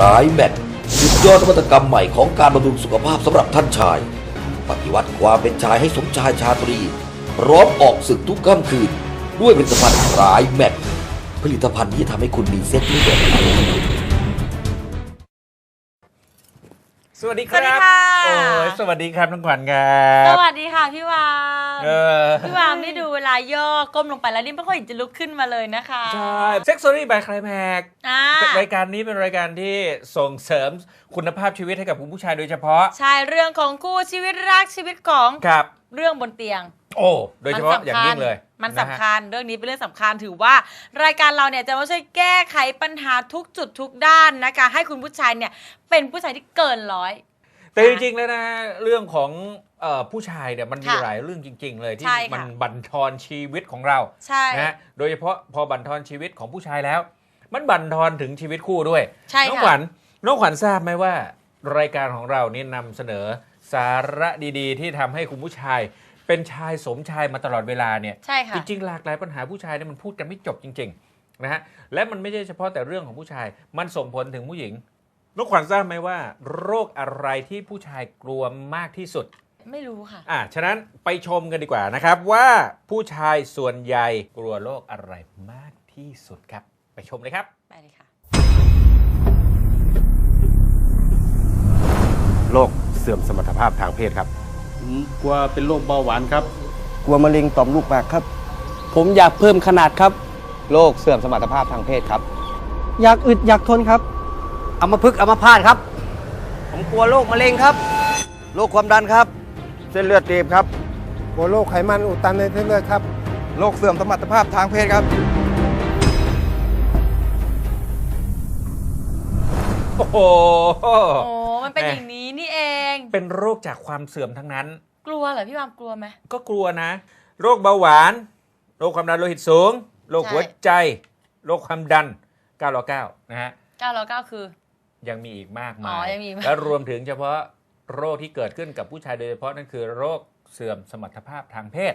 ร้ายแม็กสุดยอดนวัตกรรมใหม่ของการบำรุงสุขภาพสำหรับท่านชาย ปฏิวัติความเป็นชายให้สมชายชาตรี พร้อมออกศึกทุกค่ำคืน ด้วยผลิตภัณฑ์ร้ายแม็กผลิตภัณฑ์ที่ทำให้คุณมีเซ็ตที่แบบ สวัสดีคสวัสดีรับค่ะ โอ้ยสวัสดีครับน้องขวัญครับสวัสดีค่ะพี่วามเออพี่วามนี่ดูเวลาย่อก้มลงไปแล้วนี่ไม่ค่อยเห็นจะลุกขึ้นมาเลยนะคะใช่เซ็กซ์ o รี่บายคลายแม็กอ่ารายการนี้เป็นรายการที่ส่งเสริมคุณภาพชีวิตให้กับคุณผู้ชายโดยเฉพาะ ใช่เรื่องของคู่ชีวิตรักชีวิตของครับ เรื่องบนเตียง โอ้โดยเฉพาะมันสำคัญอย่างยิ่งเลยมันนะสำฮะคัญเรื่องนี้เป็นเรื่องสำคัญถือว่ารายการเราเนี่ยจะไม่ใช่แก้ไขปัญหาทุกจุดทุกด้านนะคะ ให้คุณผู้ชายเนี่ยเป็นผู้ชายที่เกินร้อยแต่จริงๆแล้วนะเรื่องของเอ่อผู้ชายเนี่ยมันมีค่ะหลายเรื่องจริง ๆ เลยที่ใช่ค่ะมันบั่นทอนชีวิตของเราใช่นะฮะโดยเฉพาะพอบั่นทอนชีวิตของผู้ชายแล้ว มันบั่นทอนถึงชีวิตคู่ด้วยใช่น้องค่ะขวัญน้องขวัญทราบไหมว่ารายการของเรานี่นำเสนอสาระดีๆ ที่ทำให้คุณผู้ชาย เป็นชายสมชายมาตลอดเวลาเนี่ยใช่ค่ะจริงๆหลากหลายปัญหาผู้ชายเนี่ยมันพูดกันไม่จบจริงๆนะฮะและมันไม่ใช่เฉพาะแต่เรื่องของผู้ชาย มันส่งผลถึงผู้หญิงน้องขวัญทราบไหมว่า โรคอะไรที่ผู้ชายกลัวมากที่สุด ไม่รู้ค่ะ อะฉะนั้นไปชมกันดีกว่านะครับว่าผู้ชายส่วนใหญ่กลัวโรคอะไรมากที่สุดครับ ไปชมเลยครับ ไปเลยค่ะ โรคเสื่อมสมรรถภาพทางเพศครับ ผมกลัวเป็นโรคเบาหวานครับ กลัวมะเร็งต่อมลูกหมากครับ ผมอยากเพิ่มขนาดครับ โรคเสื่อมสมรรถภาพทางเพศครับ อยากอึดอยากทนครับอัมพฤกษ์อัมพาตครับ ผมกลัวโรคมะเร็งครับ โรคความดันครับ เส้นเลือดตีบครับ กลัวโรคไขมันอุดตันในเส้นเลือดครับ โรคเสื่อมสมรรถภาพทางเพศครับ โอ้โห โอ้มันเป็นแหม่อย่างนี้นี่เอง เป็นโรคจากความเสื่อมทั้งนั้น กลัวเหรอพี่วามกลัวไหม ก็กลัวนะ โรคเบาหวาน โรคความดันโลหิตสูง โรคใช่หัวใจ โรคความดัน9รอ9นะฮะเก้าร้อยเก้าคือ ยังมีอีกมากอ๋มาอยยังมีอีกมาก และรวมถึงเฉพาะโรคที่เกิดขึ้นกับผู้ชายโดยเฉพาะนั่นคือโรคเสื่อมสมรรถภาพทางเพศ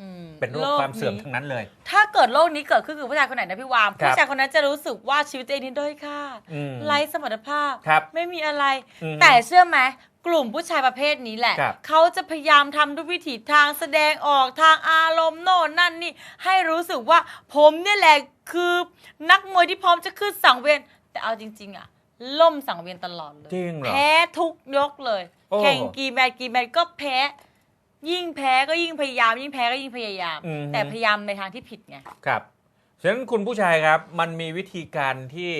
อืมเป็นโรคความเสื่อมทั้งนั้นเลย ถ้าเกิดโรคนี้เกิดขึ้นกับผู้ชายคนไหนนะพี่วาม ครับผู้ชายคนนั้นจะรู้สึกว่าชีวิตตัวเองนี้ด้อยค่าอืมไร้สมรรถภาพ ครับไม่มีอะไร อืม แต่เชื่อไหม กลุ่มผู้ชายประเภทนี้แหละ ครับเขาจะพยายามทำด้วยวิถีทางแสดงออกทางอารมณ์โน่นนั่นนี่ ให้รู้สึกว่าผมเนี่ยแหละคือนักมวยที่พร้อมจะขึ้นสังเวียน แต่เอาจริง ๆอะล่มสังเวียนตลอดเลยจริงเหรอแพ้ทุกยกเลย โอ้ แข่งกี่แมตช์กี่แมตช์ก็แพ้ ยิ่งแพ้ก็ยิ่งพยายาม ยิ่งแพ้ก็ยิ่งพยายาม อืมแต่พยายามในทางที่ผิดไง ครับฉะนั้นคุณผู้ชายครับ มันมีวิธีการที่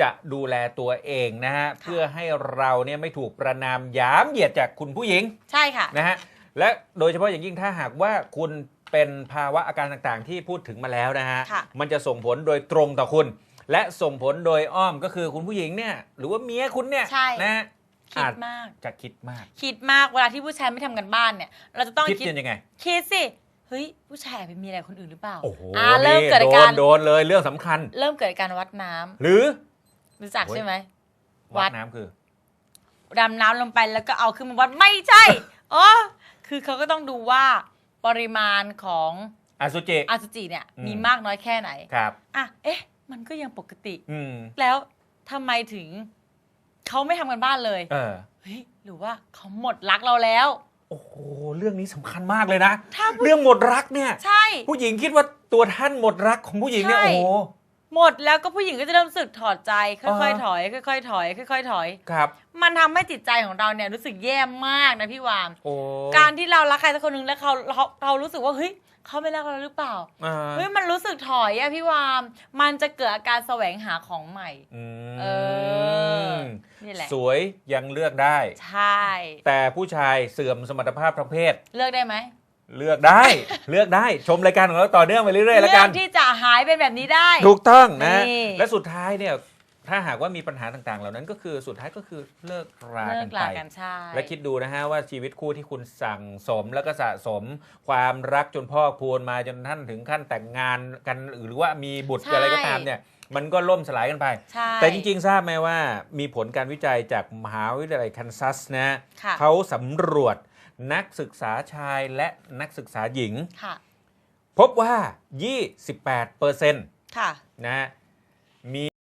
จะดูแลตัวเองนะฮะเพื่อให้เราเนี่ยไม่ถูกประนามหยามเหยียดจากคุณผู้หญิงใช่ค่ะนะฮะและโดยเฉพาะอย่างยิ่งถ้าหากว่าคุณเป็นภาวะอาการต่างๆ ที่พูดถึงมาแล้วนะฮะค่ะมันจะส่งผลโดยตรงต่อคุณ และส่งผลโดยอ้อมก็คือคุณผู้หญิงเนี่ยหรือว่าเมียคุณเนี่ยใช่นะฮะคิอาดจมากจะคิดมาก คิดมากเวลาที่ผู้ชายไม่ทำกันบ้านเนี่ย เราจะต้องคิดคิดยังไงคิดสิเฮ้ยผู้ชายแอบไปมีอะไรกับคนอื่นหรือเปล่าโอ้โหอ่าเริ่มนี่เกิดโดอาการนโดนเลยเรื่องสำคัญ เริ่มเกิดอาการวัดน้ำหรือ รู้จักโอ้ยใช่ไหม วัวัดด น้ำคือดำน้ำลงไปแล้วก็เอาขึ้นมาวัดไม่ใช่ อ๋อ คือเขาก็ต้องดูว่าปริมาณของอสุจิ อสุจิเนี่ย อืม มีมากน้อยแค่ไหน ครับ อะ เอ๊ะ มันก็ยังปกติ อืม แล้วทำไมถึงเขาไม่ทำกันบ้านเลย เออ เฮ้ย หรือว่าเขาหมดรักเราแล้ว โอ้โห เรื่องนี้สำคัญมากเลยนะ ถ้าผู้เรื่องหมดรักเนี่ย ใช่ ผู้หญิงคิดว่าตัวท่านหมดรักของผู้หญิงเนี่ย ใช่ โอ้โห หมดแล้วก็ผู้หญิงก็จะเริ่มรู้สึกถอดใจ ค่อยอ่าๆถอย ค่อยๆ ถอย ค่อยๆ ถอย ครับ มันทำให้จิตใจของเราเนี่ยรู้สึกแย่มากนะพี่วาม โอ้การที่เรารักใครสักคนหนึ่งแล้วเขาเราเรารู้สึกว่าเฮ้ยเขาไม่รักเราหรือเปล่า อ่าเฮ้ยมันรู้สึกถอยอะพี่วาม มันจะเกิดอาการแสวงหาของใหม่อืมเออนี่แหละ สวยยังเลือกได้ ใช่ แต่ผู้ชายเสื่อมสมรรถภาพทางเพศ เลือกได้ไหม เลือกได้ เลือกได้ชมรายการของเราต่อเนื่องไปเรื่อยๆแล้วกันที่จะหายเป็นแบบนี้ได้ ถูกต้องนะ นี่ และสุดท้ายเนี่ย ถ้าหากว่ามีปัญหาต่างๆ เหล่านั้นก็คือสุดท้ายก็คือเลิกราเลิกักนลาไปกันใช่ และคิดดูนะฮะว่าชีวิตคู่ที่คุณสั่งสมแล้วก็สะสม ความรักจนพ่อพูนมาจนท่านถึงขั้นแต่งงานกันหรือว่ามีบุตรใช่ อะไรก็ตามเนี่ย มันก็ล่มสลายกันไป ใช่แต่จริงๆ ทราบไหมว่ามีผลการวิจัยจากมหาวิทยาลัยคันซัสนะค่ะเขาสำรวจนักศึกษาชายและนักศึกษาหญิง ค่ะพบว่า 28%เปอร์เซ็นต์ค่ะ นะฮะมี